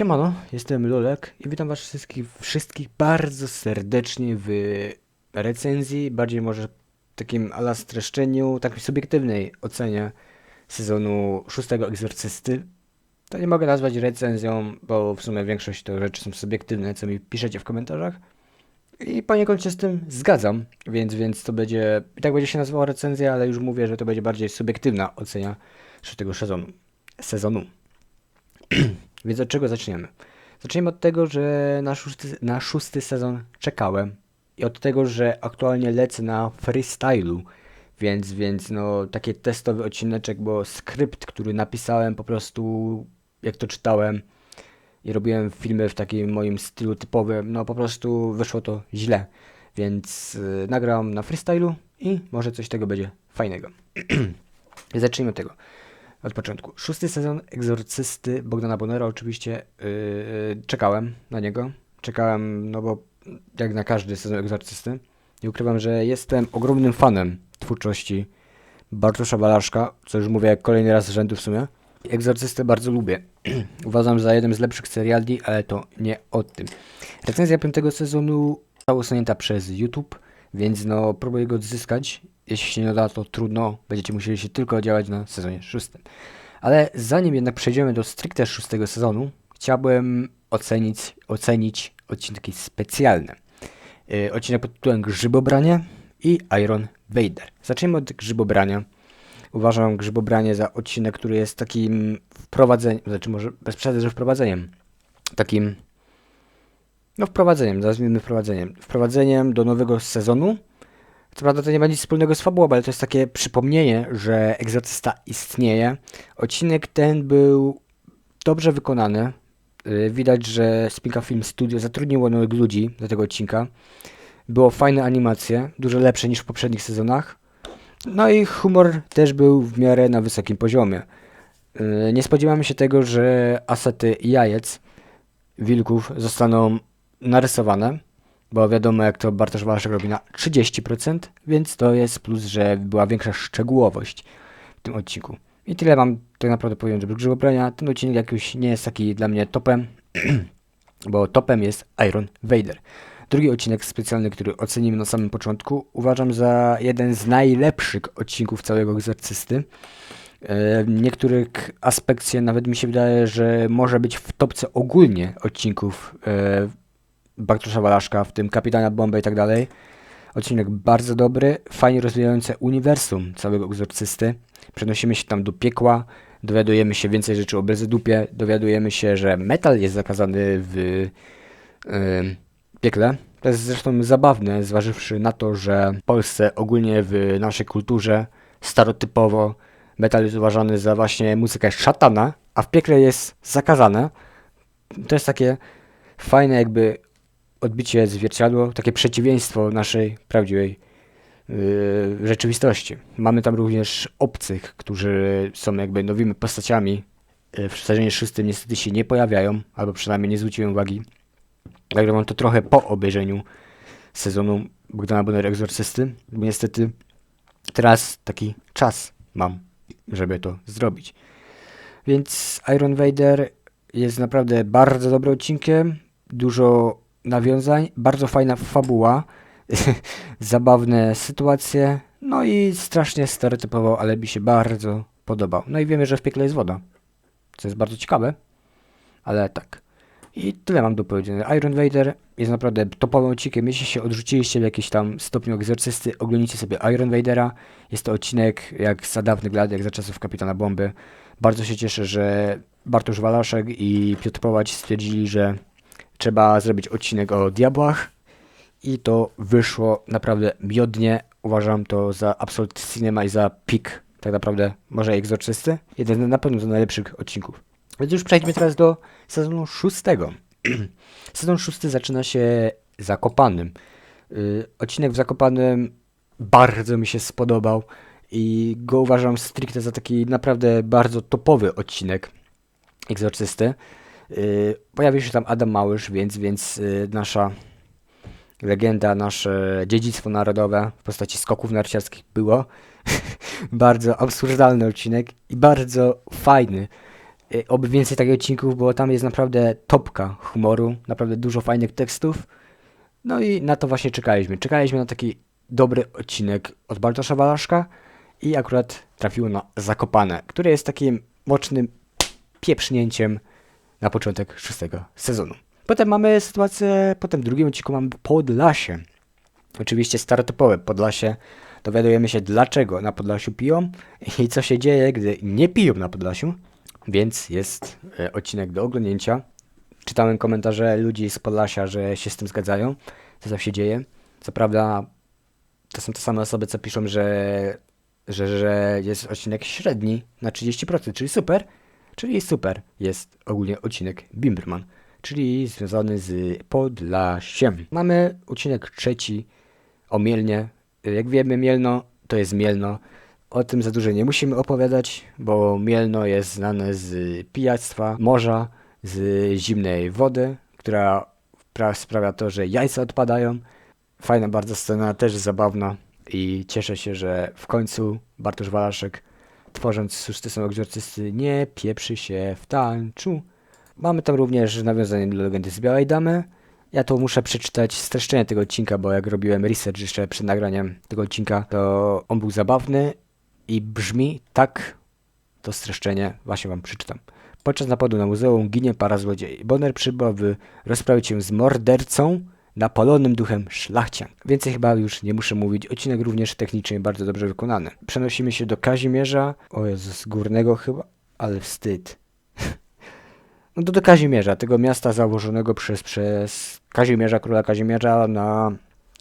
Siemano, jestem Lolek i witam was wszystkich, wszystkich bardzo serdecznie w recenzji, bardziej może takim ala streszczeniu, takiej subiektywnej ocenie sezonu szóstego Egzorcysty. To nie mogę nazwać recenzją, bo w sumie większość to rzeczy są subiektywne, co mi piszecie w komentarzach. I poniekąd się z tym zgadzam, więc, więc to będzie, i tak będzie się nazywała recenzja, ale już mówię, że to będzie bardziej subiektywna ocena szóstego sezonu. sezonu. Więc od czego zaczniemy? Zaczniemy od tego, że na szósty, na szósty sezon czekałem i od tego, że aktualnie lecę na freestylu, więc, więc no taki testowy odcineczek, bo skrypt, który napisałem po prostu jak to czytałem i robiłem filmy w takim moim stylu typowym, no po prostu wyszło to źle, więc yy, nagram na freestylu i może coś tego będzie fajnego. Zacznijmy od tego od początku. Szósty sezon Egzorcysty Bogdana Bonera oczywiście yy, czekałem na niego. Czekałem, no bo jak na każdy sezon Egzorcysty. I ukrywam, że jestem ogromnym fanem twórczości Bartosza Walaszka, co już mówię kolejny raz z rzędu w sumie. Egzorcystę bardzo lubię. Uważam za jeden z lepszych seriali, ale to nie o tym. Recenzja piątego sezonu została usunięta przez YouTube, więc no próbuję go odzyskać jeśli się nie da, to trudno, będziecie musieli się tylko działać na sezonie szóstym. Ale zanim jednak przejdziemy do stricte szóstego sezonu, chciałbym ocenić, ocenić odcinki specjalne. Yy, odcinek pod tytułem Grzybobranie i Iron Vader. Zacznijmy od grzybobrania. Uważam grzybobranie za odcinek, który jest takim wprowadzeniem, znaczy może bez przesady, że wprowadzeniem. Takim, no wprowadzeniem, nazwijmy wprowadzeniem. Wprowadzeniem do nowego sezonu, co prawda to nie ma nic wspólnego z fabułą, ale to jest takie przypomnienie, że egzorcysta istnieje. Odcinek ten był dobrze wykonany. Y, widać, że Spinka Film Studio zatrudniło nowych ludzi do tego odcinka. Było fajne animacje, dużo lepsze niż w poprzednich sezonach. No i humor też był w miarę na wysokim poziomie. Y, nie spodziewamy się tego, że asety jajec wilków zostaną narysowane bo wiadomo jak to Bartosz Walaszek robi na 30%, więc to jest plus, że była większa szczegółowość w tym odcinku. I tyle mam tak naprawdę powiem, żeby grzybobrania. Ten odcinek jakiś nie jest taki dla mnie topem, bo topem jest Iron Vader. Drugi odcinek specjalny, który ocenimy na samym początku, uważam za jeden z najlepszych odcinków całego Egzorcysty. E, niektórych aspekcie nawet mi się wydaje, że może być w topce ogólnie odcinków e, Bartosza Walaszka, w tym Kapitana Bomba i tak dalej. Odcinek bardzo dobry, fajnie rozwijający uniwersum całego egzorcysty. Przenosimy się tam do piekła, dowiadujemy się więcej rzeczy o Belzedupie, dowiadujemy się, że metal jest zakazany w yy, piekle. To jest zresztą zabawne, zważywszy na to, że w Polsce ogólnie w naszej kulturze stereotypowo metal jest uważany za właśnie muzykę szatana, a w piekle jest zakazane. To jest takie fajne jakby odbicie zwierciadło, takie przeciwieństwo naszej prawdziwej yy, rzeczywistości. Mamy tam również obcych, którzy są jakby nowymi postaciami. Yy, w sezonie szóstym niestety się nie pojawiają, albo przynajmniej nie zwróciłem uwagi. Także mam to trochę po obejrzeniu sezonu Bogdana Bonner Egzorcysty, bo niestety teraz taki czas mam, żeby to zrobić. Więc Iron Vader jest naprawdę bardzo dobrym odcinkiem. Dużo nawiązań, bardzo fajna fabuła, zabawne sytuacje, no i strasznie stereotypowo, ale mi się bardzo podobał. No i wiemy, że w piekle jest woda, co jest bardzo ciekawe, ale tak. I tyle mam do powiedzenia. Iron Vader jest naprawdę topowym odcinkiem. Jeśli się odrzuciliście w jakimś tam stopniu egzorcysty, oglądajcie sobie Iron Vadera. Jest to odcinek jak za dawnych lat, jak za czasów Kapitana Bomby. Bardzo się cieszę, że Bartosz Walaszek i Piotr Połać stwierdzili, że trzeba zrobić odcinek o diabłach i to wyszło naprawdę miodnie. Uważam to za absolut cinema i za pik tak naprawdę może egzorczysty. Jeden na pewno z najlepszych odcinków. Więc już przejdźmy teraz do sezonu szóstego. Sezon szósty zaczyna się Zakopanym. Yy, odcinek w Zakopanym bardzo mi się spodobał i go uważam stricte za taki naprawdę bardzo topowy odcinek egzorcysty. Y, pojawił się tam Adam Małysz, więc, więc y, nasza legenda, nasze dziedzictwo narodowe w postaci skoków narciarskich było. bardzo absurdalny odcinek i bardzo fajny. y, oby więcej takich odcinków, bo tam jest naprawdę topka humoru, naprawdę dużo fajnych tekstów. No i na to właśnie czekaliśmy. Czekaliśmy na taki dobry odcinek od Bartosza Walaszka i akurat trafiło na Zakopane, które jest takim mocnym pieprznięciem na początek szóstego sezonu. Potem mamy sytuację, potem w drugim odcinku mamy Podlasie. Oczywiście startopowe Podlasie. Dowiadujemy się dlaczego na Podlasiu piją i co się dzieje, gdy nie piją na Podlasiu. Więc jest e, odcinek do oglądnięcia. Czytałem komentarze ludzi z Podlasia, że się z tym zgadzają, co tam się dzieje. Co prawda to są te same osoby, co piszą, że, że, że jest odcinek średni na 30%, czyli super. Czyli super jest ogólnie odcinek Bimberman, czyli związany z Podlasiem. Mamy odcinek trzeci o Mielnie. Jak wiemy, Mielno to jest Mielno. O tym za dużo nie musimy opowiadać, bo Mielno jest znane z pijactwa, morza, z zimnej wody, która pra- sprawia to, że jajca odpadają. Fajna bardzo scena, też zabawna i cieszę się, że w końcu Bartosz Walaszek, tworząc szósty są egzorcysty, nie pieprzy się w tańczu. Mamy tam również nawiązanie do legendy z Białej Damy. Ja to muszę przeczytać streszczenie tego odcinka, bo jak robiłem research jeszcze przed nagraniem tego odcinka, to on był zabawny i brzmi tak, to streszczenie właśnie wam przeczytam. Podczas napadu na muzeum ginie para złodziei. Bonner przybył, by rozprawić się z mordercą napalonym duchem szlachcian. Więcej chyba już nie muszę mówić. Odcinek również technicznie bardzo dobrze wykonany. Przenosimy się do Kazimierza. O Jezus, górnego chyba, ale wstyd. No to do Kazimierza, tego miasta założonego przez, przez Kazimierza, króla Kazimierza na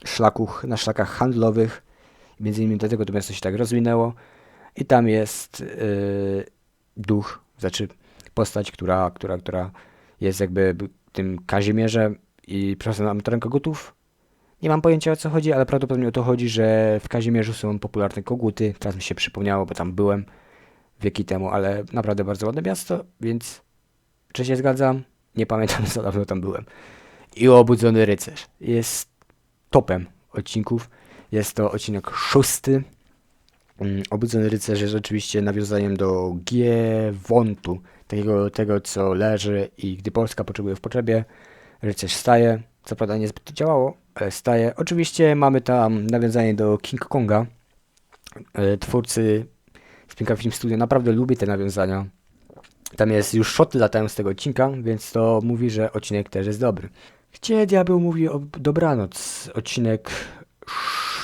szlaku, na szlakach handlowych. Między innymi dlatego to miasto się tak rozwinęło. I tam jest yy, duch, znaczy postać, która, która, która jest jakby tym Kazimierzem i profesjonalnym kogutów. Nie mam pojęcia o co chodzi, ale prawdopodobnie o to chodzi, że w Kazimierzu są popularne koguty. Teraz mi się przypomniało, bo tam byłem wieki temu, ale naprawdę bardzo ładne miasto, więc czy się zgadzam? Nie pamiętam, co dawno tam byłem. I Obudzony Rycerz jest topem odcinków. Jest to odcinek szósty. Mm, Obudzony Rycerz jest oczywiście nawiązaniem do Giewontu, takiego tego, co leży i gdy Polska potrzebuje w potrzebie, rycerz staje. Co prawda niezbyt działało, ale staje. Oczywiście mamy tam nawiązanie do King Konga. E, Twórcy Spinka Film Studio naprawdę lubi te nawiązania. Tam jest już szoty latają z tego odcinka, więc to mówi, że odcinek też jest dobry. Gdzie diabeł mówi o dobranoc? Odcinek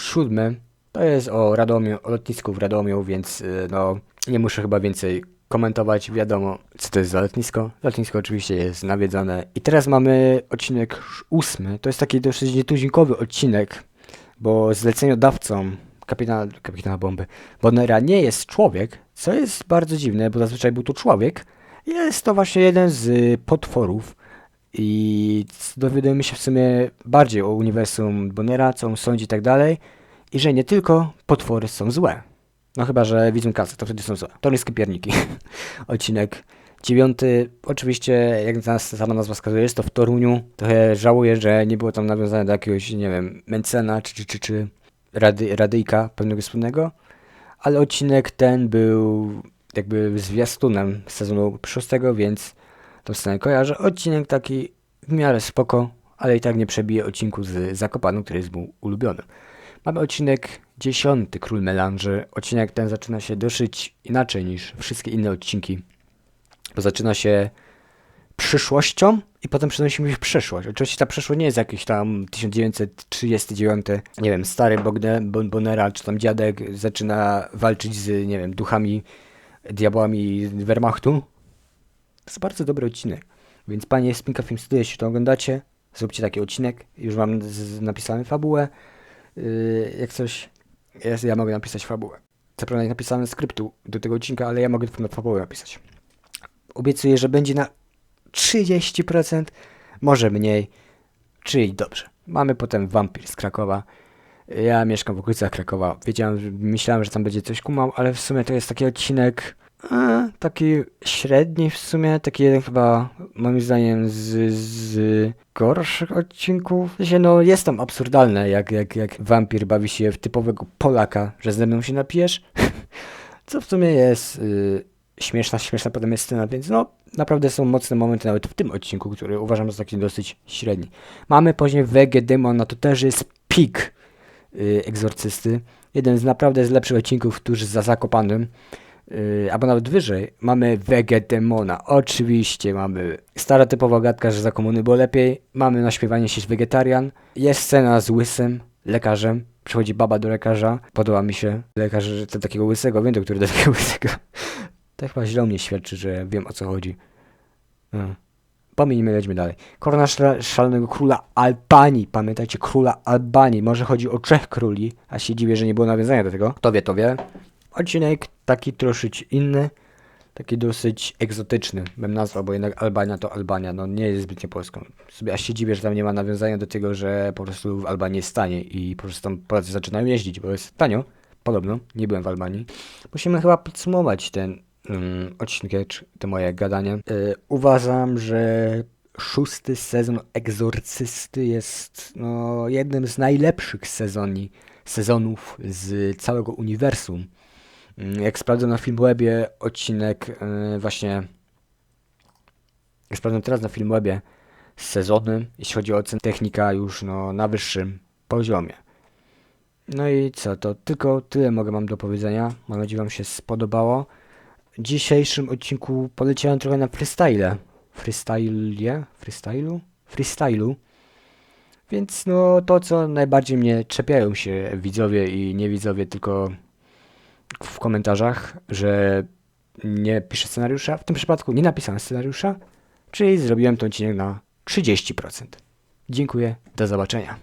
siódmy. To jest o Radomiu, o lotnisku w Radomiu, więc y, no nie muszę chyba więcej komentować. Wiadomo, co to jest za lotnisko. Lotnisko oczywiście jest nawiedzone. I teraz mamy odcinek ósmy. To jest taki dosyć nietuzinkowy odcinek, bo zleceniodawcą kapitana, kapitana bomby Bonnera nie jest człowiek, co jest bardzo dziwne, bo zazwyczaj był to człowiek. Jest to właśnie jeden z potworów. I dowiadujemy się w sumie bardziej o uniwersum Bonnera, co on sądzi i tak dalej. I że nie tylko potwory są złe. No chyba, że widzą kasę, to wtedy są złe. To jest pierniki. Odcinek dziewiąty. Oczywiście, jak nas, sama nazwa wskazuje, jest to w Toruniu. Trochę żałuję, że nie było tam nawiązane do jakiegoś, nie wiem, Mencena czy, czy, czy, czy rady, radyjka pewnego wspólnego. Ale odcinek ten był jakby zwiastunem sezonu szóstego, więc tą scenę kojarzę. Odcinek taki w miarę spoko, ale i tak nie przebije odcinku z Zakopaną, który jest mu ulubiony. Mamy odcinek dziesiąty, Król Melanży. Odcinek ten zaczyna się dosyć inaczej niż wszystkie inne odcinki, bo zaczyna się przyszłością i potem przenosimy się w przeszłość. Oczywiście ta przeszłość nie jest jakiś tam 1939, nie wiem, stary Bogne, Bonera czy tam dziadek zaczyna walczyć z, nie wiem, duchami, diabłami Wehrmachtu. To jest bardzo dobry odcinek. Więc panie Spinka Film Studio, jeśli to oglądacie, zróbcie taki odcinek. Już mam napisane fabułę. Yy, jak coś, ja, ja mogę napisać fabułę. Co prawda nie napisałem skryptu do tego odcinka, ale ja mogę fabułę napisać. Obiecuję, że będzie na 30%, może mniej, czyli dobrze. Mamy potem Wampir z Krakowa. Ja mieszkam w okolicach Krakowa. Wiedziałem, myślałem, że tam będzie coś kumał, ale w sumie to jest taki odcinek taki średni w sumie, taki jeden chyba moim zdaniem z, z gorszych odcinków. W no jest tam absurdalne, jak, jak, jak wampir bawi się w typowego Polaka, że ze mną się napijesz. Co w sumie jest y, śmieszna, śmieszna potem jest scena, więc no naprawdę są mocne momenty nawet w tym odcinku, który uważam za taki dosyć średni. Mamy później Wege Demon, no to też jest pik yy, egzorcysty. Jeden z naprawdę z lepszych odcinków tuż za Zakopanym. Yy, albo nawet wyżej, mamy Wege Demona. Oczywiście mamy stara typowa gadka, że za komuny było lepiej. Mamy naśpiewanie się z wegetarian. Jest scena z łysym lekarzem. Przychodzi baba do lekarza. Podoba mi się lekarz, to takiego łysego, wiem do którego do takiego łysego. To chyba źle o mnie świadczy, że wiem o co chodzi. No. Pomijmy, lećmy dalej. Korona szalonego króla Albanii. Pamiętajcie, króla Albanii. Może chodzi o trzech króli, a się dziwię, że nie było nawiązania do tego. Kto wie, to wie. Odcinek taki troszeczkę inny. Taki dosyć egzotyczny, bym nazwał, bo jednak Albania to Albania, no nie jest zbytnio polską. Sobie aż się dziwię, że tam nie ma nawiązania do tego, że po prostu w Albanii jest tanie i po prostu tam Polacy zaczynają jeździć, bo jest tanio, podobno, nie byłem w Albanii. Musimy chyba podsumować ten um, odcinek, te moje gadanie. Yy, uważam, że szósty sezon Egzorcysty jest no, jednym z najlepszych sezoni, sezonów z całego uniwersum. Mm, Jak sprawdzę na Filmwebie odcinek yy, właśnie jak sprawdzam teraz na Filmwebie z sezonem, jeśli chodzi o ocenę technika już no, na wyższym poziomie. No i co, to tylko tyle mogę wam do powiedzenia. Mam nadzieję, wam się spodobało. W dzisiejszym odcinku poleciałem trochę na freestyle. Freestyle? Freestylu? Freestylu. Więc no to, co najbardziej mnie czepiają się widzowie i niewidzowie, tylko w komentarzach, że nie piszę scenariusza. W tym przypadku nie napisałem scenariusza, czyli zrobiłem ten odcinek na 30%. Dziękuję, do zobaczenia.